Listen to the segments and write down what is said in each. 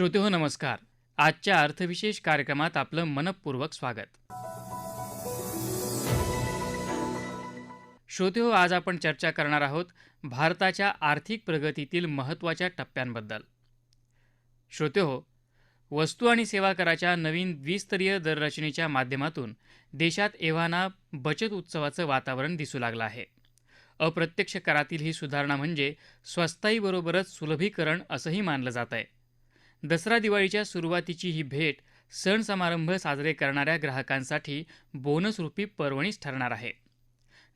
श्रोतेहो नमस्कार. आजच्या अर्थविशेष कार्यक्रमात आपलं मनपूर्वक स्वागत. श्रोतेहो आज आपण चर्चा करणार आहोत भारताच्या आर्थिक प्रगतीतील महत्त्वाच्या टप्प्यांबद्दल. श्रोतेहो वस्तू आणि सेवा कराच्या नवीन द्विस्तरीय दररचनेच्या माध्यमातून देशात एव्हाना बचत उत्सवाचं वातावरण दिसू लागलं आहे. अप्रत्यक्ष करातील ही सुधारणा म्हणजे स्वस्ताईबरोबरच सुलभीकरण असंही मानलं जात आहे दसरा दिवाळीच्या सुरुवातीची ही भेट सण समारंभ साजरे करणाऱ्या ग्राहकांसाठी बोनस रूपी पर्वणीच ठरणार आहे.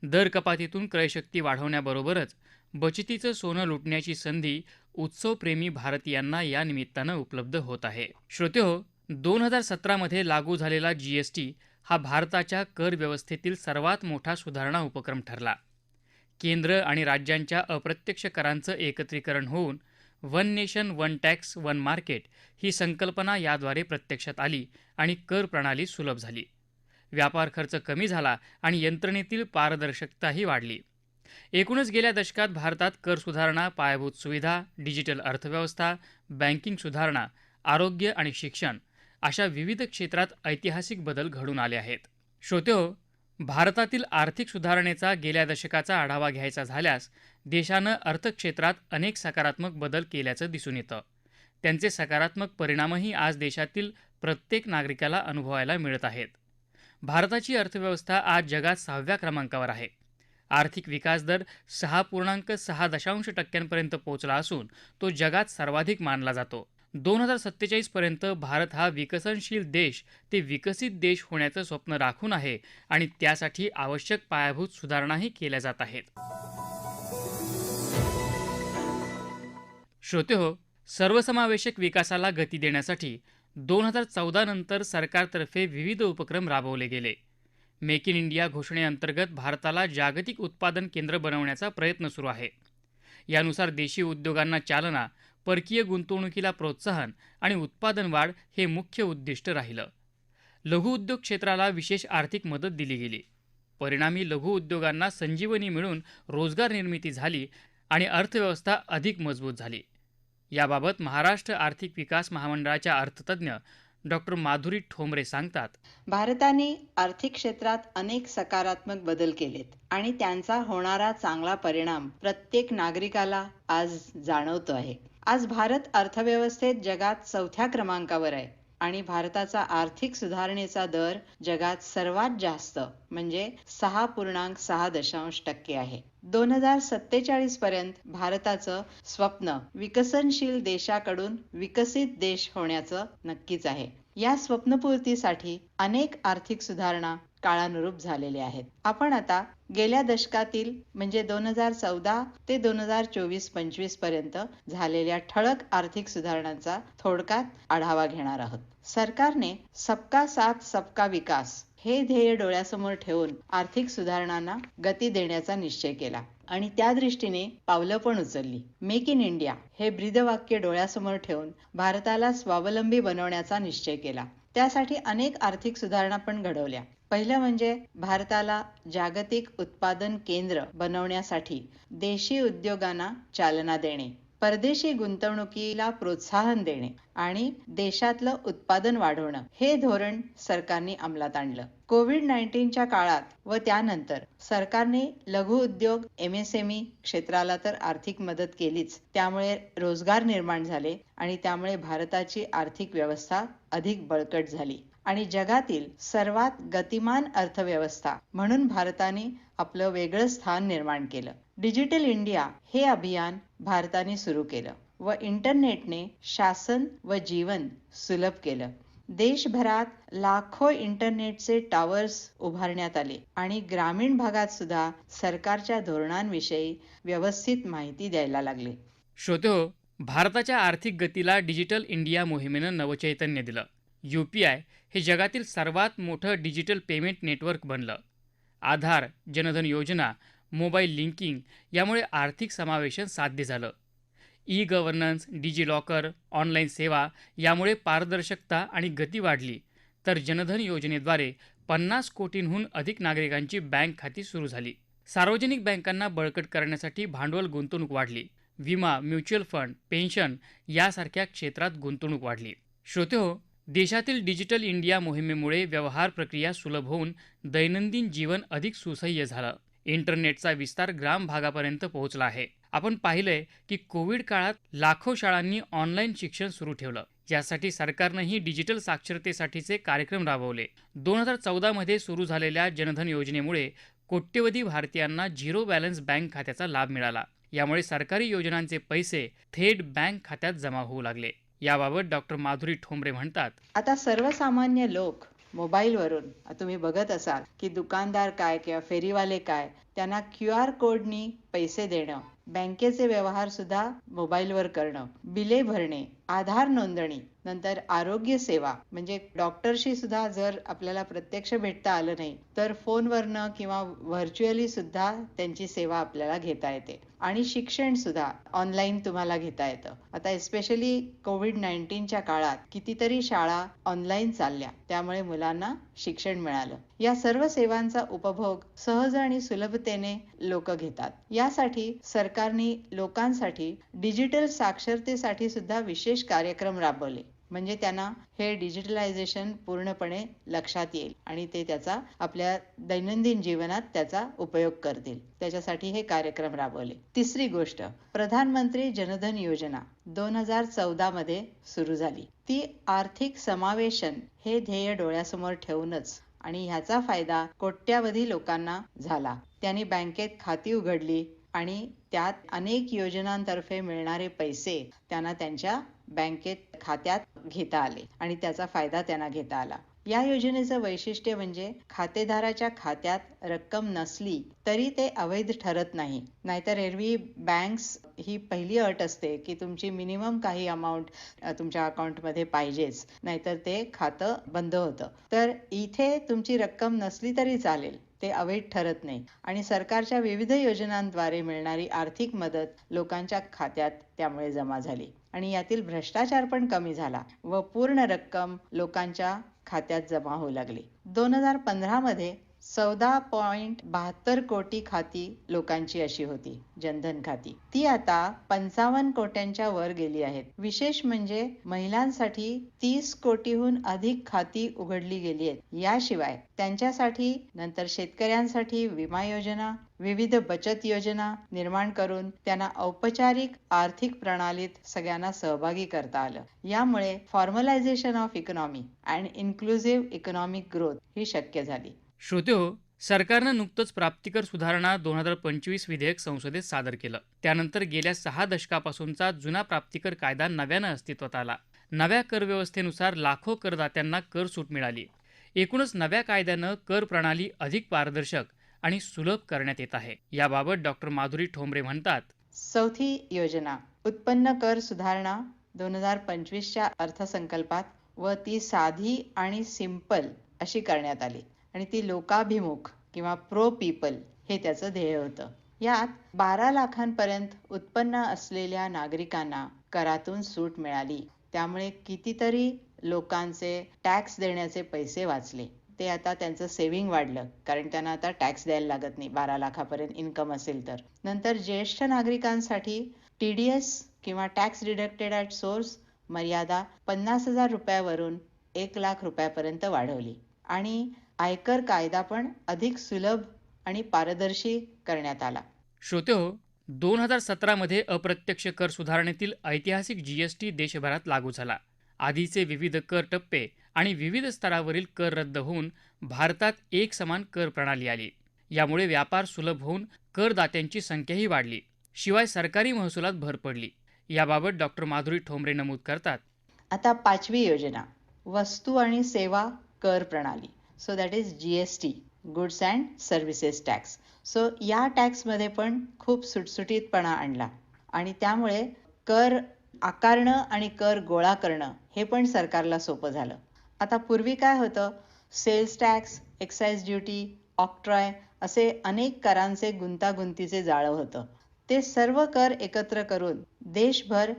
दर कपातीतून क्रयशक्ती वाढवण्याबरोबरच बचतीचं सोनं लुटण्याची संधी उत्सवप्रेमी भारतीयांना या निमित्तानं उपलब्ध होत आहे. श्रोते हो, दोन हजार सतरामध्ये लागू झालेला जीएसटी हा भारताच्या कर व्यवस्थेतील सर्वात मोठा सुधारणा उपक्रम ठरला. केंद्र आणि राज्यांच्या अप्रत्यक्ष करांचं एकत्रीकरण होऊन one nation one tax one market ही संकल्पना याद्वारे प्रत्यक्षात आली आणि कर प्रणाली सुलभ झाली. व्यापार खर्च कमी झाला आणि यंत्रणेतील पारदर्शकताही वाढली. एकूणच गेल्या दशकात भारतात कर सुधारणा पायाभूत सुविधा डिजिटल अर्थव्यवस्था बँकिंग सुधारणा आरोग्य आणि शिक्षण अशा विविध क्षेत्रात ऐतिहासिक बदल घडून आले आहेत. श्रोत्यो हो, भारतातील आर्थिक सुधारणेचा गेल्या दशकाचा आढावा घ्यायचा झाल्यास देशानं अर्थक्षेत्रात अनेक सकारात्मक बदल केल्याचं दिसून येतं. त्यांचे सकारात्मक परिणामही आज देशातील प्रत्येक नागरिकाला अनुभवायला मिळत आहेत. भारताची अर्थव्यवस्था आज जगात सहाव्या क्रमांकावर आहे. आर्थिक विकास दर सहा पूर्णांक सहा दशांश टक्क्यांपर्यंत पोहोचला असून तो जगात सर्वाधिक मानला जातो. दोन हजार सत्तेचाळीस पर्यंत भारत हा विकसनशील देश ते विकसित देश होण्याचं स्वप्न राखून आहे आणि त्यासाठी आवश्यक पायाभूत सुधारणाही केल्या जात आहेत. श्रोते हो सर्वसमावेशक विकासाला गती देण्यासाठी दोन हजार चौदा नंतर सरकारतर्फे विविध उपक्रम राबवले गेले. मेक इन इंडिया घोषणेअंतर्गत भारताला जागतिक उत्पादन केंद्र बनवण्याचा प्रयत्न सुरू आहे. यानुसार देशी उद्योगांना चालना परकीय गुंतवणुकीला प्रोत्साहन आणि उत्पादन वाढ हे मुख्य उद्दिष्ट राहिलं. लघु उद्योग क्षेत्राला विशेष आर्थिक मदत दिली गेली. परिणामी लघु उद्योगांना संजीवनी मिळून रोजगार निर्मिती झाली आणि अर्थव्यवस्था अधिक मजबूत झाली. याबाबत महाराष्ट्र आर्थिक विकास महामंडळाच्या अर्थतज्ञ डॉक्टर माधुरी ठोंबरे सांगतात. भारताने आर्थिक क्षेत्रात अनेक सकारात्मक बदल केलेत आणि त्यांचा होणारा चांगला परिणाम प्रत्येक नागरिकाला आज जाणवतो आहे. आज भारत अर्थव्यवस्थेत जगात चौथ्या क्रमांकावर आहे. आणि भारताचा आर्थिक सुधारणेचा दर जगात सर्वात जास्त म्हणजे सहा पूर्णांक सहा दशांश टक्के आहे. दोन हजार सत्तेचाळीस पर्यंत भारताचं स्वप्न विकसनशील देशाकडून विकसित देश होण्याचं नक्कीच आहे. या स्वप्नपूर्तीसाठी अनेक आर्थिक सुधारणा काळानुरूप झालेले आहेत. आपण आता गेल्या दशकातील म्हणजे दोन हजार चौदा ते दोन हजार चोवीस पंचवीसपर्यंत झालेल्या ठळक आर्थिक सुधारणांचा थोडक्यात आढावा घेणार आहोत. सरकारने सबका साथ सबका विकास हे ध्येय डोळ्यासमोर ठेवून आर्थिक सुधारणांना गती देण्याचा निश्चय केला. आणि त्या दृष्टीने पावलं पण उचलली. मेक इन इंडिया हे ब्रीदवाक्य डोळ्यासमोर ठेवून भारताला स्वावलंबी बनवण्याचा निश्चय केला. त्यासाठी अनेक आर्थिक सुधारणा पण घडवल्या. पहिलं म्हणजे भारताला जागतिक उत्पादन केंद्र बनवण्यासाठी देशी उद्योगांना चालना देणे. परदेशी गुंतवणुकीला प्रोत्साहन देणे आणि देशातलं उत्पादन वाढवणं हे धोरण सरकारने अंमलात आणलं. कोविड नाईन्टीनच्या काळात व त्यानंतर सरकारने लघु उद्योग एमएसएमई क्षेत्राला तर आर्थिक मदत केलीच. त्यामुळे रोजगार निर्माण झाले आणि त्यामुळे भारताची आर्थिक व्यवस्था अधिक बळकट झाली. आणि जगातील सर्वात गतिमान अर्थव्यवस्था म्हणून भारताने आपलं वेगळं स्थान निर्माण केलं. डिजिटल इंडिया हे अभियान भारताने सुरू केलं व इंटरनेटने शासन व जीवन सुलभ केलं. देशभरात लाखो इंटरनेटचे टावर्स उभारण्यात आले आणि ग्रामीण भागात सुद्धा सरकारच्या धोरणांविषयी व्यवस्थित माहिती द्यायला लागले. श्रोते हो भारताच्या आर्थिक गतीला डिजिटल इंडिया मोहिमेनं नवचैतन्य दिलं. यू पी आय हे जगातील सर्वात मोठं डिजिटल पेमेंट नेटवर्क बनलं. आधार जनधन योजना मोबाईल लिंकिंग यामुळे आर्थिक समावेशन साध्य झालं. ई गव्हर्नन्स डिजिलॉकर ऑनलाईन सेवा यामुळे पारदर्शकता आणि गती वाढली. तर जनधन योजनेद्वारे पन्नास कोटींहून अधिक नागरिकांची बँक खाती सुरू झाली. सार्वजनिक बँकांना बळकट करण्यासाठी भांडवल गुंतवणूक वाढली. विमा म्युच्युअल फंड पेन्शन यासारख्या क्षेत्रात गुंतवणूक वाढली. श्रोते हो देशातील डिजिटल इंडिया मोहिमेमुळे व्यवहार प्रक्रिया सुलभ होऊन दैनंदिन जीवन अधिक सुसह्य झालं. इंटरनेटचा विस्तार ग्राम भागापर्यंत पोहोचला आहे. आपण पाहिलंय की कोविड काळात लाखो शाळांनी ऑनलाईन शिक्षण सुरू ठेवलं. यासाठी सरकारनंही डिजिटल साक्षरतेसाठीचे कार्यक्रम राबवले. दोन हजार चौदामध्ये सुरू झालेल्या जनधन योजनेमुळे कोट्यवधी भारतीयांना झिरो बॅलन्स बँक खात्याचा लाभ मिळाला. यामुळे सरकारी योजनांचे पैसे थेट बँक खात्यात जमा होऊ लागले. याबाबत डॉक्टर माधुरी ठोंबरे म्हणतात आता सर्वसामान्य लोक मोबाईलवरून तुम्ही बघत असाल की दुकानदार काय किंवा फेरीवाले काय त्यांना क्यू आर कोडनी पैसे देणं बँकेचे व्यवहार सुद्धा मोबाईलवर करणं बिले भरणे आधार नोंदणी नंतर आरोग्य सेवा म्हणजे डॉक्टरशी सुद्धा जर आपल्याला प्रत्यक्ष भेटता आलं नाही तर फोनवरनं किंवा व्हर्च्युअली सुद्धा त्यांची सेवा आपल्याला घेता येते. आणि शिक्षण सुद्धा ऑनलाईन तुम्हाला घेता येतं. आता एस्पेशली कोविड नाईन्टीनच्या काळात कितीतरी शाळा ऑनलाईन चालल्या त्यामुळे मुलांना शिक्षण मिळालं. या सर्व सेवांचा उपभोग सहज आणि सुलभतेने लोक घेतात. यासाठी सरकारने लोकांसाठी डिजिटल साक्षरतेसाठी सुद्धा विशेष कार्यक्रम राबवले. म्हणजे त्यांना हे डिजिटलायझेशन पूर्णपणे लक्षात येईल आणि ते त्याचा आपल्या दैनंदिन जीवनात त्याचा उपयोग करतील. त्याच्यासाठी हे कार्यक्रम राबवले. तिसरी गोष्ट प्रधानमंत्री जनधन योजना दोन हजार चौदा मध्ये सुरू झाली. ती आर्थिक समावेशन हे ध्येय डोळ्यासमोर ठेवूनच आणि ह्याचा फायदा कोट्यावधी लोकांना झाला. त्यांनी बँकेत खाती उघडली आणि त्यात अनेक योजनांतर्फे मिळणारे पैसे त्यांना त्यांच्या बँकेत खात्यात घेता आले आणि त्याचा फायदा त्यांना घेता आला. या योजनेचं वैशिष्ट्य म्हणजे खातेदाराच्या खात्यात रक्कम नसली तरी ते अवैध ठरत नाही. नाहीतर एरवी बँक्स ही पहिली अट असते की तुमची मिनिमम काही अमाऊंट तुमच्या अकाउंटमध्ये पाहिजेच नाहीतर ते खातं बंद होतं. तर इथे तुमची रक्कम नसली तरी चालेल ते अवैध ठरत नाही. आणि सरकारच्या विविध योजनांद्वारे मिळणारी आर्थिक मदत लोकांच्या खात्यात त्यामुळे जमा झाली. आणि यातील भ्रष्टाचार पण कमी झाला व पूर्ण रक्कम लोकांच्या खात्यात जमा होऊ लागली. दोन हजार पंधरामध्ये चौदा पॉइंट बहात्तर कोटी खाती लोकांची अशी होती जनधन खाती. ती आता पंचावन्न कोट्यांच्या वर गेली आहेत विशेष म्हणजे महिलांसाठी तीस कोटीहून अधिक खाती उघडली गेली आहेत. याशिवाय त्यांच्यासाठी नंतर शेतकऱ्यांसाठी विमा योजना विविध बचत योजना निर्माण करून त्यांना औपचारिक आर्थिक प्रणालीत सगळ्यांना सहभागी करता आलं. यामुळे formalisation of economy and inclusive economic growth ही शक्य झाली. श्रोते हो, सरकारनं नुकतंच प्राप्तिकर सुधारणा दोन हजार पंचवीस विधेयक संसदेत सादर केलं. त्यानंतर गेल्या सहा दशकापासूनचा जुना प्राप्तिकर कायदा नव्यानं अस्तित्वात आला. नव्या कर व्यवस्थेनुसार लाखो करदात्यांना कर सूट मिळाली. एकूणच नव्या कायद्यानं कर प्रणाली अधिक पारदर्शक आणि सुलभ करण्यात येत आहे. याबाबत डॉक्टर माधुरी ठोंबरे म्हणतात चौथी योजना उत्पन्न कर सुधारणा दोन हजार पंचवीसच्या अर्थसंकल्पात व ती साधी आणि सिंपल अशी करण्यात आली. आणि ती लोकाभिमुख किंवा प्रो पीपल हे त्याचं ध्येय होतं. यात बारा लाखांपर्यंत उत्पन्न असलेल्या नागरिकांना करातून सूट मिळाली. त्यामुळे कितीतरी लोकांचे टॅक्स देण्याचे पैसे वाचले. ते आता त्यांचं सेव्हिंग वाढलं. कारण त्यांना आता टॅक्स द्यायला लागत नाही. बारा लाखापर्यंत इन्कम असेल तर. नंतर ज्येष्ठ नागरिकांसाठी टी डी एस किंवा टॅक्स डिडक्टेड ॲट सोर्स मर्यादा पन्नास हजार रुपयावरून एक लाख रुपयापर्यंत वाढवली. आणि आयकर कायदा पण अधिक सुलभ आणि पारदर्शी करण्यात आला. श्रोते हो दोन हजार सतरामध्ये अप्रत्यक्ष कर सुधारणेतील ऐतिहासिक जीएसटी देशभरात लागू झाला. आधीचे विविध कर टप्पे आणि विविध स्तरावरील कर रद्द होऊन भारतात एक समान कर प्रणाली आली. यामुळे व्यापार सुलभ होऊन करदात्यांची संख्याही वाढली. शिवाय सरकारी महसुलात भर पडली. याबाबत डॉक्टर माधुरी ठोंबरे नमूद करतात. आता पाचवी योजना वस्तू आणि सेवा कर प्रणाली. So that is G S T goods and services tax so या टॅक्समध्ये पण खूप सुटसुटीतपणा आणला. आणि त्यामुळे कर आकारणं आणि कर गोळा करणं हे पण सरकारला सोपं झालं. आता पूर्वी काय होतं? Sales tax excise duty octroi असे अनेक करांचे गुंतागुंतीचे जाळं होतं. ते सर्व कर एकत्र करून देशभर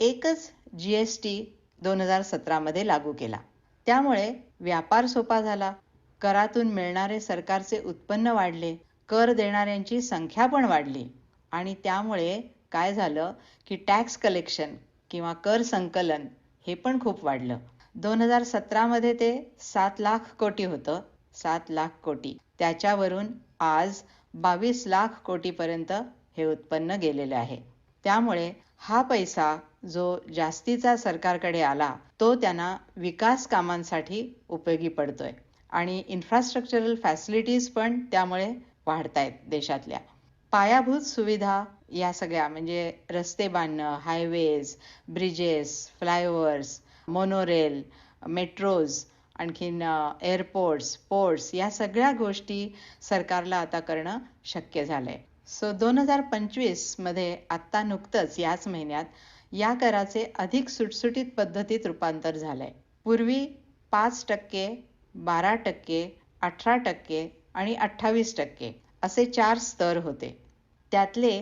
एकच जी एस टी दोन हजार सतरामध्ये लागू केला. त्यामुळे व्यापार सोपा झाला. करातून मिळणारे सरकारचे उत्पन्न वाढले. कर देणाऱ्यांची संख्या पण वाढली. आणि त्यामुळे काय झालं की टॅक्स कलेक्शन किंवा कर संकलन हे पण खूप वाढलं. दोन हजार सतरामध्ये ते सात लाख कोटी होतं. सात लाख कोटी. त्याच्यावरून आज बावीस लाख कोटीपर्यंत हे उत्पन्न गेलेलं आहे. त्यामुळे हा पैसा जो जास्तीचा सरकारकडे आला तो त्यांना विकास कामांसाठी उपयोगी पडतोय. आणि इन्फ्रास्ट्रक्चरल फॅसिलिटीज पण त्यामुळे वाढतायत देशातल्या. पायाभूत सुविधा या सगळ्या म्हणजे रस्ते बांधणं highways bridges flyovers monorail metros आणखीन एअरपोर्ट्स पोर्ट्स या सगळ्या गोष्टी सरकारला आता करणं शक्य झालंय. सो दोन हजार पंचवीसमध्ये आत्ता नुकतंच याच महिन्यात या कराचे अधिक सुटसुटीत पद्धतीत रूपांतर झालंय. पूर्वी पाच टक्के बारा टक्के अठरा टक्के आणि अठ्ठावीस टक्के असे चार स्तर होते. त्यातले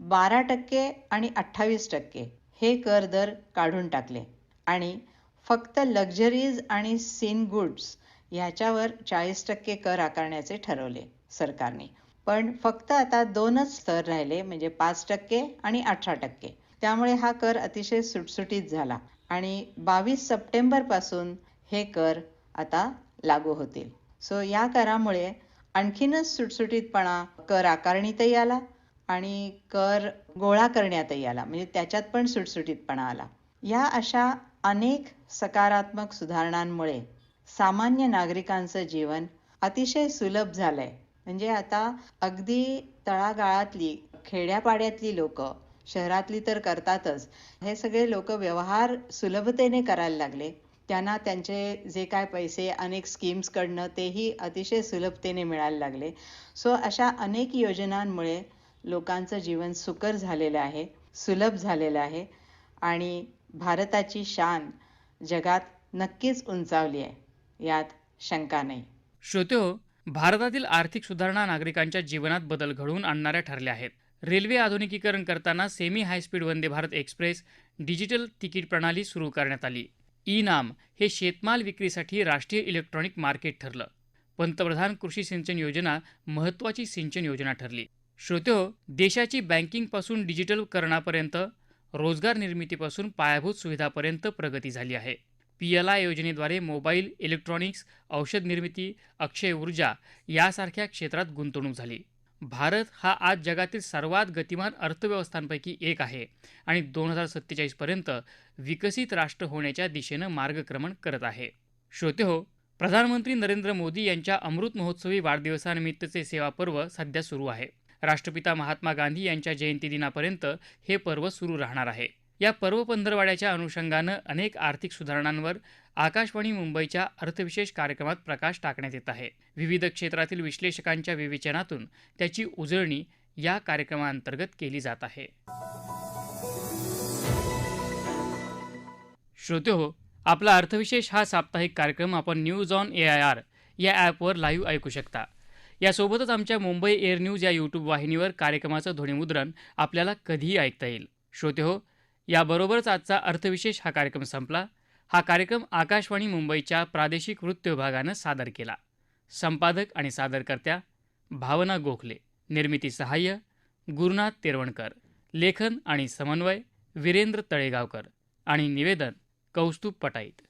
बारा टक्के आणि अठ्ठावीस टक्के हे कर दर काढून टाकले आणि फक्त लक्झरीज आणि सीन गुड्स ह्याच्यावर चाळीस टक्के कर आकारण्याचे ठरवले सरकारने. पण फक्त आता दोनच स्तर राहिले म्हणजे पाच टक्के आणि अठरा टक्के. त्यामुळे हा कर अतिशय सुटसुटीत झाला आणि बावीस सप्टेंबरपासून हे कर आता लागू होतील. सो या करामुळे आणखीनच सुटसुटीतपणा कर आकारणीतही आला आणि कर गोळा करण्यातही आला. म्हणजे त्याच्यात पण सुटसुटीतपणा आला. या अशा अनेक सकारात्मक सुधारणांमुळे सामान्य नागरिकांचं जीवन अतिशय सुलभ झालंय. म्हणजे आता अगदी तळागाळातली खेड्यापाड्यातली लोक शहरातली तर करतातच. हे सगळे लोक व्यवहार सुलभतेने करायला लागले. त्यांना त्यांचे जे काय पैसे अनेक स्कीम्सकडनं तेही अतिशय सुलभतेने मिळायला लागले. सो अशा अनेक योजनांमुळे लोकांचं जीवन सुकर झालेलं आहे सुलभ झालेलं आहे आणि भारताची शान जगात नक्कीच उंचावली आहे यात शंका नाही. श्रोते भारतातील आर्थिक सुधारणा नागरिकांच्या जीवनात बदल घडवून आणणाऱ्या ठरल्या आहेत. रेल्वे आधुनिकीकरण करताना semi high speed Vande Bharat express digital ticket प्रणाली सुरू करण्यात आली. ई नाम हे शेतमाल विक्रीसाठी राष्ट्रीय इलेक्ट्रॉनिक मार्केट ठरलं. पंतप्रधान कृषी सिंचन योजना महत्त्वाची सिंचन योजना ठरली. श्रोत्यो हो, देशाची बँकिंगपासून डिजिटलकरणापर्यंत रोजगार निर्मितीपासून पायाभूत सुविधापर्यंत प्रगती झाली आहे. पी एल आय योजनेद्वारे मोबाईल इलेक्ट्रॉनिक्स औषध निर्मिती अक्षय ऊर्जा यासारख्या क्षेत्रात गुंतवणूक झाली. भारत हा आज जगातील सर्वात गतिमान अर्थव्यवस्थांपैकी एक आहे आणि दोन हजार सत्तेचाळीसपर्यंत विकसित राष्ट्र होण्याच्या दिशेनं मार्गक्रमण करत आहे. श्रोते हो प्रधानमंत्री नरेंद्र मोदी यांच्या अमृत महोत्सवी वाढदिवसानिमित्तचे सेवा पर्व सध्या सुरू आहे. राष्ट्रपिता महात्मा गांधी यांच्या जयंती दिनापर्यंत हे पर्व सुरू राहणार आहे. या पर्व पंधरवाड्याच्या अनुषंगानं अनेक आर्थिक सुधारणांवर आकाशवाणी मुंबईच्या अर्थविशेष कार्यक्रमात प्रकाश टाकण्यात येत आहे. विविध क्षेत्रातील विश्लेषकांच्या विवेचनातून त्याची उजळणी या कार्यक्रमाअंतर्गत केली जात आहे. श्रोते हो आपला अर्थविशेष हा साप्ताहिक कार्यक्रम आपण news on A I R या ॲपवर लाईव्ह ऐकू शकता. यासोबतच आमच्या मुंबई एअर न्यूज या यूट्यूब वाहिनीवर कार्यक्रमाचं ध्वनिमुद्रण आपल्याला कधीही ऐकता येईल. श्रोते हो याबरोबरच आजचा अर्थविशेष हा कार्यक्रम संपला. हा कार्यक्रम आकाशवाणी मुंबईच्या प्रादेशिक वृत्त विभागानं सादर केला. संपादक आणि सादरकर्त्या भावना गोखले. निर्मिती सहाय्य गुरुनाथ तेरवणकर. लेखन आणि समन्वय वीरेंद्र तळेगावकर. आणि निवेदन कौस्तुभ पटाईत.